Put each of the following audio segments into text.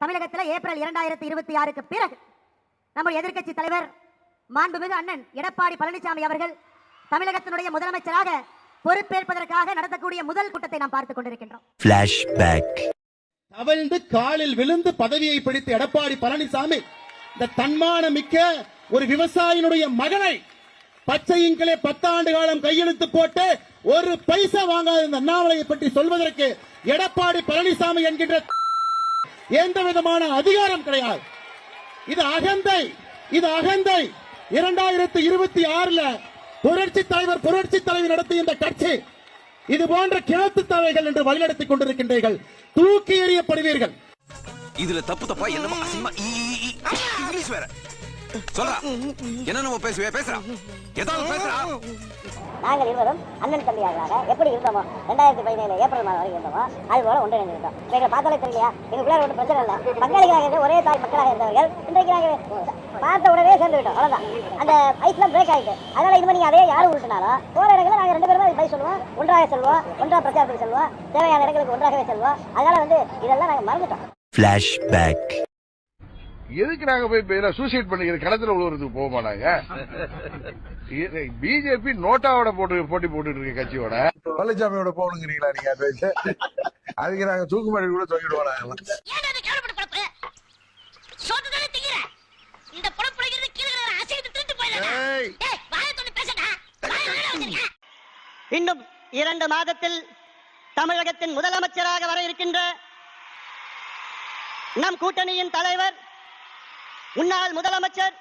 தமிழகத்தில் ஏப்ரல் இரண்டாயிரத்தி இருபத்தி ஆறுக்கு பிறகு நம்முடைய எதிர்க்கட்சி தலைவர் மாண்புமிகு அண்ணன் எடப்பாடி பழனிசாமி அவர்கள் தமிழகத்தினுடைய முதலமைச்சராக பொறுப்பேற்பதற்காக நடத்தக்கூடிய முதல் கூட்டத்தை நாம் பார்த்துக் கொண்டிருக்கின்றோம் Flashback. தவழ்ந்து காலில் விழுந்து பதவியை பிடித்த எடப்பாடி பழனிசாமி இந்த தன்மான மிக்க ஒரு விவசாயினுடைய மகனை பச்சையின்களே பத்தாண்டு காலம் கையெழுத்து போட்டு ஒரு பைசா வாங்காத இந்த அண்ணாமலையை பற்றி சொல்வதற்கு எடப்பாடி பழனிசாமி என்கின்ற எந்த விதமான அதிகாரம் கிடையாது இது அகந்தை இது அகந்தை இரண்டாயிரத்தி இருபத்தி ஆறுல புரட்சி தலைவர் புரட்சி தலைவர் நடத்திய இந்த கட்சி இது போன்ற கிழத்து தலைகள் என்று வழிநடத்திக் கொண்டிருக்கின்றீர்கள் தூக்கி எறியப்படுவீர்கள் இதுல தப்பு தப்பா என்னமோ இங்கிலீஷ் வேற சொல்றா. என்ன நம்ம பேசுவே பேசுறா. ஏதாவது பேசுறா. நாங்கள் இருவரும் அண்ணன் தம்பியாக எப்படி இருந்தோமோ ரெண்டாயிரத்தி பதினேழு ஏப்ரல் மாதம் வரைக்கும் இருந்தோமோ அது போல ஒன்றிணைந்து இருந்தோம். எங்களை பார்த்தாலே தெரியலையா? எங்களுக்குள்ள ஒன்றும் பிரச்சனை இல்லை. பங்காளிகளாக இருந்து ஒரே தாய் மக்களாக இருந்தவர்கள் இன்றைக்கு நாங்கள் பார்த்த உடனே சேர்ந்து விட்டோம். அவ்வளவுதான். அந்த ஐஸ்லாம் பிரேக் ஆயிட்டு அதனால இனிமே நீங்க அதே யாரும் உருட்டினாலும் போற இடங்களில் நாங்கள் ரெண்டு பேரும் பதில் சொல்லுவோம். ஒன்றாக செல்வோம். ஒன்றாக பிரச்சாரத்துக்கு செல்வோம். தேவையான இடங்களுக்கு ஒன்றாகவே செல்வோம். அதனால வந்து இதெல்லாம் நாங்கள் மறந்துட்டோம். Flashback. எதுக்கு நாங்க போய் சூசைட் பண்ணிக்கிற களத்துல உழுவுறதுக்கு போக நாங்க பிஜேபி நோட்டாவோட போட்டு போட்டி போட்டுட்டு இருக்க கட்சியோட. பழனிசாமியோட போகணுங்கிறீங்களா நீங்க அதுக்கு நாங்க தூக்குமாடி கூட தொங்கிடுவோம் இன்னும் இரண்டு மாதத்தில் தமிழகத்தின் முதலமைச்சராக வர இருக்கின்ற நம் கூட்டணியின் தலைவர் முன்னாள் முதலமைச்சர்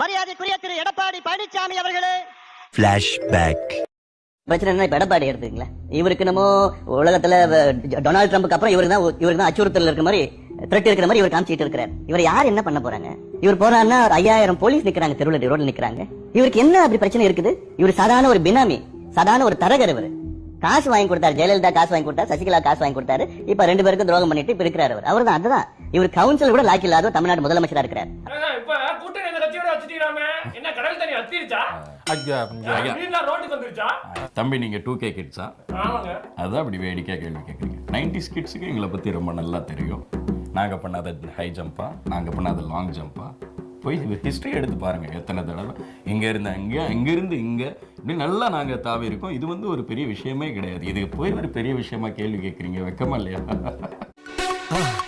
மரியாதைக்குரிய திரு எடப்பாடி பழனிசாமி அவர்களே. Flashback. பிரச்சனை என்ன இப்ப எடப்பாடி எடுத்துங்களேன் இவருக்கு என்னமோ உலகத்துல டொனால்டு ட்ரம்ப்க்கு அப்புறம் இவருக்கு தான் இவருக்கு தான் அச்சுறுத்தல் இருக்கிற மாதிரி த்ரெட் இருக்கிற மாதிரி இவர் காமிச்சிட்டு இருக்கிறார். இவர் யார் என்ன பண்ண போறாங்க? இவர் போறாருன்னா ஒரு ஐயாயிரம் போலீஸ் நிக்கிறாங்க தெருவில் ரோட்ல நிக்கிறாங்க. இவருக்கு என்ன அப்படி பிரச்சனை இருக்குது? இவர் சாதாரண ஒரு பினாமி சாதாரண ஒரு தரகர் இவர். காசு வாங்கி கொடுத்தாரு ஜெயலலிதா காசு வாங்கி கொடுத்தாரு சசிகலா காசு வாங்கி கொடுத்தாரு. இப்ப ரெண்டு பேருக்கும் துரோகம் பண்ணிட்டு இப்ப இருக்கிறார் அவர் அவர் தான் அதுதான். இவர் கவுன்சில் கூட லாக்கி இல்லாத தமிழ்நாடு முதலமைச்சரா இருக்கிறார். தம்பி நீங்க டூ கே கிட்ஸா ஆமாங்க. அதான் அப்படி வேடிக்கையா கேள்வி கேட்குறீங்க நைன்டிஸ் கிட்ஸுக்கு எங்களை பத்தி ரொம்ப நல்லா தெரியும். நாங்க பண்ணாத ஹை ஜம்பா நாங்க பண்ணாத லாங் ஜம்பா போய் ஹிஸ்டரி எடுத்து பாருங்க எத்தனை தடவை. இங்க இருந்து அங்க இங்க இருந்து இங்க. இப்படி நல்லா நாங்க தாவி இருக்கோம் இது வந்து ஒரு பெரிய விஷயமே கிடையாது. இது போய் ஒரு பெரிய விஷயமா கேள்வி கேட்குறீங்க வெக்கமா இல்லையா?